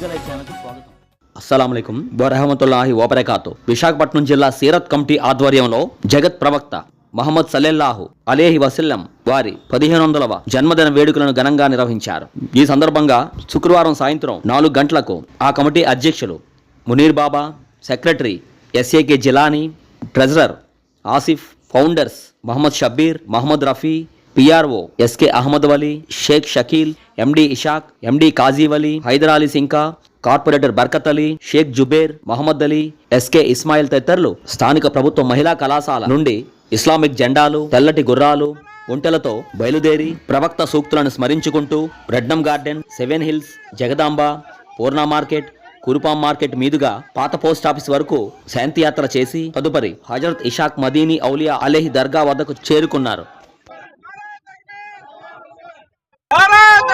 స్వాగతం. అస్సలం వరహమతుల్లాహి వబరకాతు. విశాఖపట్నం జిల్లా సీరత్ కమిటీ ఆధ్వర్యంలో జగత్ ప్రవక్త మహమ్మద్ సల్లెల్లాహు అలేహి వసిల్లం వారి పదిహేను వందలవ జన్మదిన వేడుకలను ఘనంగా నిర్వహించారు. ఈ సందర్భంగా శుక్రవారం సాయంత్రం నాలుగు గంటలకు ఆ కమిటీ అధ్యక్షులు Munir Baba secretary SAK Jilani treasurer Asif founders Mohammed Shabbir Mohammed Rafi PRO SK Ahmed Wali Sheikh Shakeel MD Ishaq MD Kaziwali Haider Ali Sinka corporator Barkat Ali Sheikh Zubair Mohammed Ali SK Ismail తదితరులు స్థానిక ప్రభుత్వ మహిళా కళాశాల నుండి Islamic జెండాలు తెల్లటి గుర్రాలు ఒంటెలతో బయలుదేరి ప్రవక్త సూక్తులను స్మరించుకుంటూ Rednam garden seven hills Jagadamba Poorna market Kurupam market మీదుగా పాత పోస్ట్ ఆఫీస్ వరకు శాంతియాత్ర చేసి తదుపరి హజరత్ ఇషాక్ మదీని ఔలియా అలేహి దర్గా వద్దకు చేరుకున్నారు.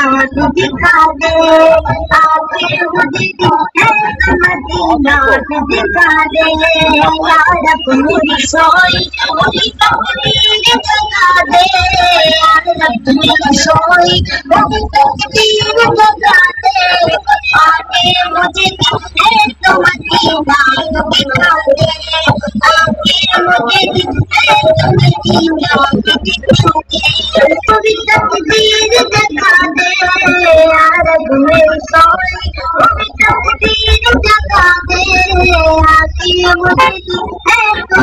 رات دکھا دے آتے مدینہ دکھا دے یار اپنی سوئی وہی تقدیر جگا دے یار اپنی سوئی وہی تقدیر جگا دے آتے مجھے ہے تو مدینہ دکھا دے آتے مجھے ہے تو مدینہ دکھا دے وہی تقدیر جگا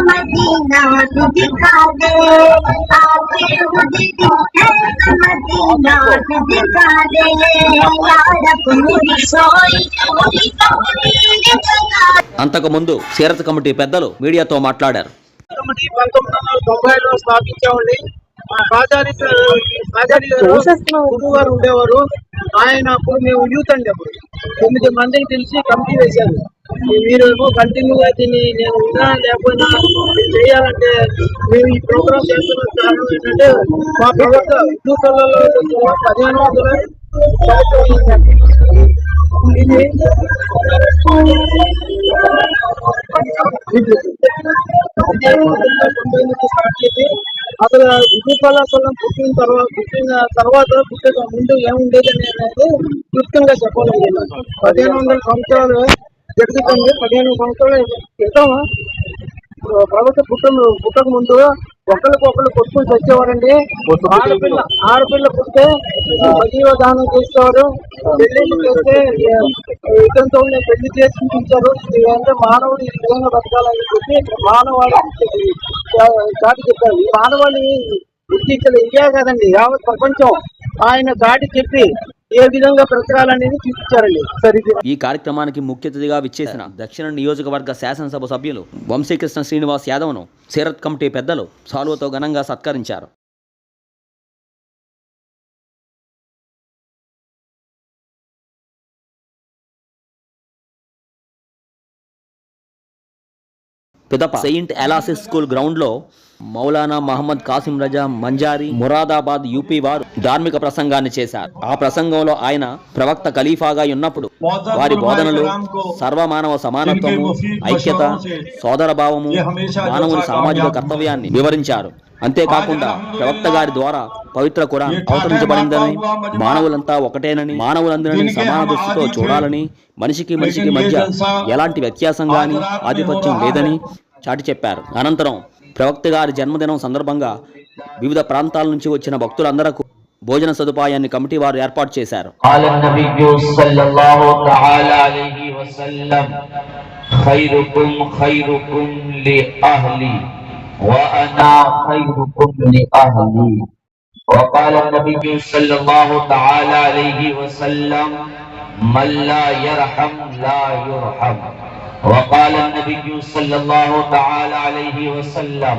मदीना तू दिखा दे आके मुझे है तो मदीना तू दिखा दे यार तुम्हें सोई पूरी तकदीर जगा दे అంతకుముందు సీరత్ కమిటీ పెద్దలు మీడియాతో మాట్లాడారు కమిటీ పంతొమ్మిది వందల తొంభైలో స్థాపించామండి మా కాజారి కాజారి గారు గురువు గారు ఉండేవారు ఆయన అప్పుడు మేము యూత్ అండి అప్పుడు. తొమ్మిది మందిని పిలిచి కమిటీ వేశారు. మీరు ఏమో కంటిన్యూగా దీన్ని నేను ఉన్నా లేకపోయినా చేయాలంటే మేము ఈ ప్రోగ్రామ్ చేస్తున్న కారణం ఏంటంటే మా ప్రభుత్వ హిందూ పదిహేను వందల తొంభై నుంచి స్టార్ట్ చేసి అసలు హిందూ కళాశాల పుట్టిన తర్వాత పుట్టిన తర్వాత పుట్టిన ముందు ఏముండేది అనేది క్లుప్తంగా చెప్పాలండి. పదిహేను వందల సంవత్సరాలు జరుగుతుంది. పదిహేను సంవత్సరాల క్రితం ప్రభుత్వ పుట్టిన పుట్టక ముందు ఒకరికి ఒకరు కొట్టుకుని తెచ్చేవారండి ఆడపిల్ల ఆడపిల్ల పుట్టే సజీవ దానం చేసేవారు. పెళ్ళి చేస్తే ఇతంతో పెళ్ళి చేసి చూపించారు అంటే మానవుడు ఈ విధంగా బతకాలని చెప్పి మానవాళి దాటి చెప్పారు. ఈ మానవాళి గుర్తించలేదు ఇండియా కాదండి యావత్ ప్రపంచం ఆయన దాటి చెప్పి ఏ విధంగా సరే ఇది ఈ కార్యక్రమానికి ముఖ్య అతిథిగా విచ్చేసిన దక్షిణ నియోజకవర్గ శాసనసభ సభ్యులు వంశీకృష్ణ శ్రీనివాస్ యాదవ్ను సీరత్ కమిటీ పెద్దలు సాల్వతో ఘనంగా సత్కరించారు. పిదప. సెయింట్ ఎలాసిస్ స్కూల్ గ్రౌండ్లో మౌలానా మహమ్మద్ కాసిం రజా మంజారి మురాదాబాద్ యూపీ వారు ధార్మిక ప్రసంగాన్ని చేశారు. ఆ ప్రసంగంలో ఆయన ప్రవక్త ఖలీఫాగా ఉన్నప్పుడు వారి బోధనలు సర్వమానవ సమానత్వము ఐక్యత సోదర భావము మానవుని సామాజిక కర్తవ్యాన్ని వివరించారు. అంతేకాకుండా ప్రవక్త గారి ద్వారా పవిత్ర ఖురాన్ అవతరించబడిందని మానవులంతా ఒకటేనని మానవులందరినీ సమాన దృష్టితో చూడాలని మనిషికి మనిషికి మధ్య ఎలాంటి వ్యత్యాసం గాని ఆధిపత్యం లేదని చాటి చెప్పారు అనంతరం ప్రవక్త గారి జన్మదినం సందర్భంగా వివిధ ప్రాంతాల నుంచి వచ్చిన భక్తులందరకు భోజన సదుపాయాన్ని కమిటీ వారు ఏర్పాటు చేశారు قال النبي صلى الله تعالى عليه وسلم خيركم خيركم لأهلي وأنا خيركم لأهلي وقال النبي صلى الله تعالى عليه وسلم من لا يرحم لا يرحم. وقال النبي صلى الله تعالى عليه وسلم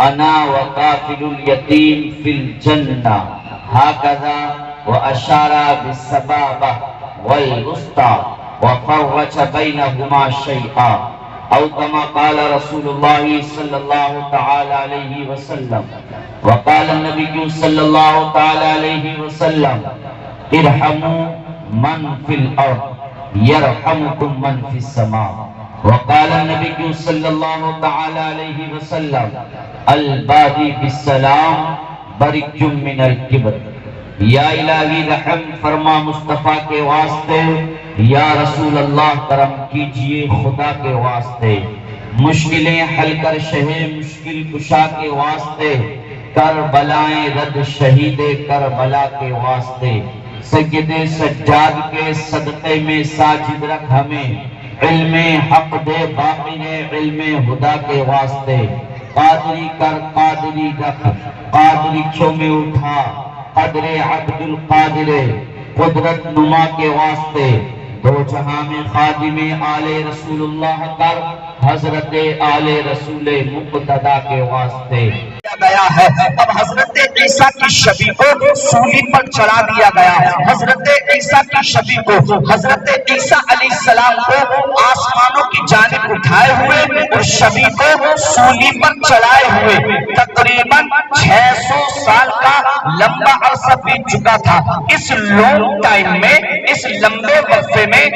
أنا وقاتل اليتيم في الجنة. هكذا وأشار بالسبابة والوسطى وفرج بينهما شيئا. أو كما قال رسول الله صلى الله تعالى عليه وسلم. وقال النبي صلى الله تعالى عليه وسلم ارحموا من في الأرض يرحمكم من في السماء. وقال النبي صلى الله تعالى عليه وسلم البادي بالسلام برج من الكبر. یا الہی رحم فرما مصطفیٰ کے واسطے، یا رسول اللہ کرم کیجیے خدا کے واسطے۔ مشکلیں حل کر شہے مشکل کشا کے واسطے۔ کربلائیں رد شہید کربلا کے واسطے۔ سید سجاد کے صدقے میں ساجد رکھ ہمیں۔ علم حق دے باقی نے علم خدا کے واسطے۔ قادری کر، قادری رکھ۔ قادری میں اٹھا۔ قدر عبد القادر، قدرت نما کے واسطے، دو جہاں میں خادم آل رسول اللہ کر حضرت آل رسول مقتدہ کے واسطے۔ گیا ہے۔ اب حضرت عیسیٰ کی شبی کو سولی پر چڑھا دیا گیا ہے۔ حضرت عیسیٰ کی شبی کو، حضرت عیسیٰ علیہ السلام کو آسمانوں کی جانب اٹھائے ہوئے اور شبی کو سولی پر چڑھائے ہوئے۔ تقریباً چھ سو سال کا لمبا عرصہ بیت چکا تھا۔ اس لونگ ٹائم میں، اس لمبے وقفے میں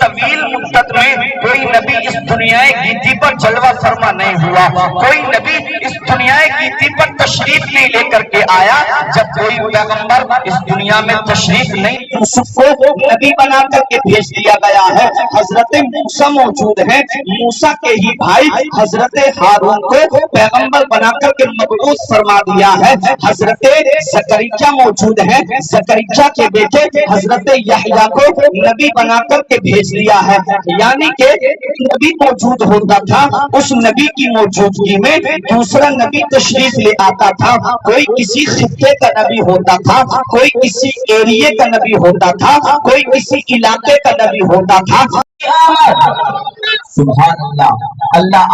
طویل مدت میں کوئی نبی اس دنیا گیتی پر جلوہ فرما نہیں ہوا۔ کوئی نبی دنیا گیتی پر تشریف نہیں لے کر کے آیا، جب کوئی پیغمبر اس دنیا میں تشریف نہیں یوسف کو نبی بنا کر کے بھیج دیا گیا ہے۔ حضرت موسیٰ موجود ہیں۔ موسیٰ کے ہی بھائی حضرت ہارون کو پیغمبر بنا کر کے مقبوض فرما دیا ہے۔ حضرت سکریچہ موجود ہیں۔ سکریچہ کے بیٹے حضرت یحییٰ کو نبی بنا کر کے بھیج دیا ہے۔ یعنی کہ نبی موجود ہوتا تھا، اس نبی کی موجودگی میں دوسرا نبی تشریف لے آتا تھا، کوئی کسی خطے کا نبی ہوتا تھا، کوئی کسی ایریے کا نبی ہوتا تھا، کوئی کسی علاقے کا نبی ہوتا تھا۔ سبحان اللہ اللہ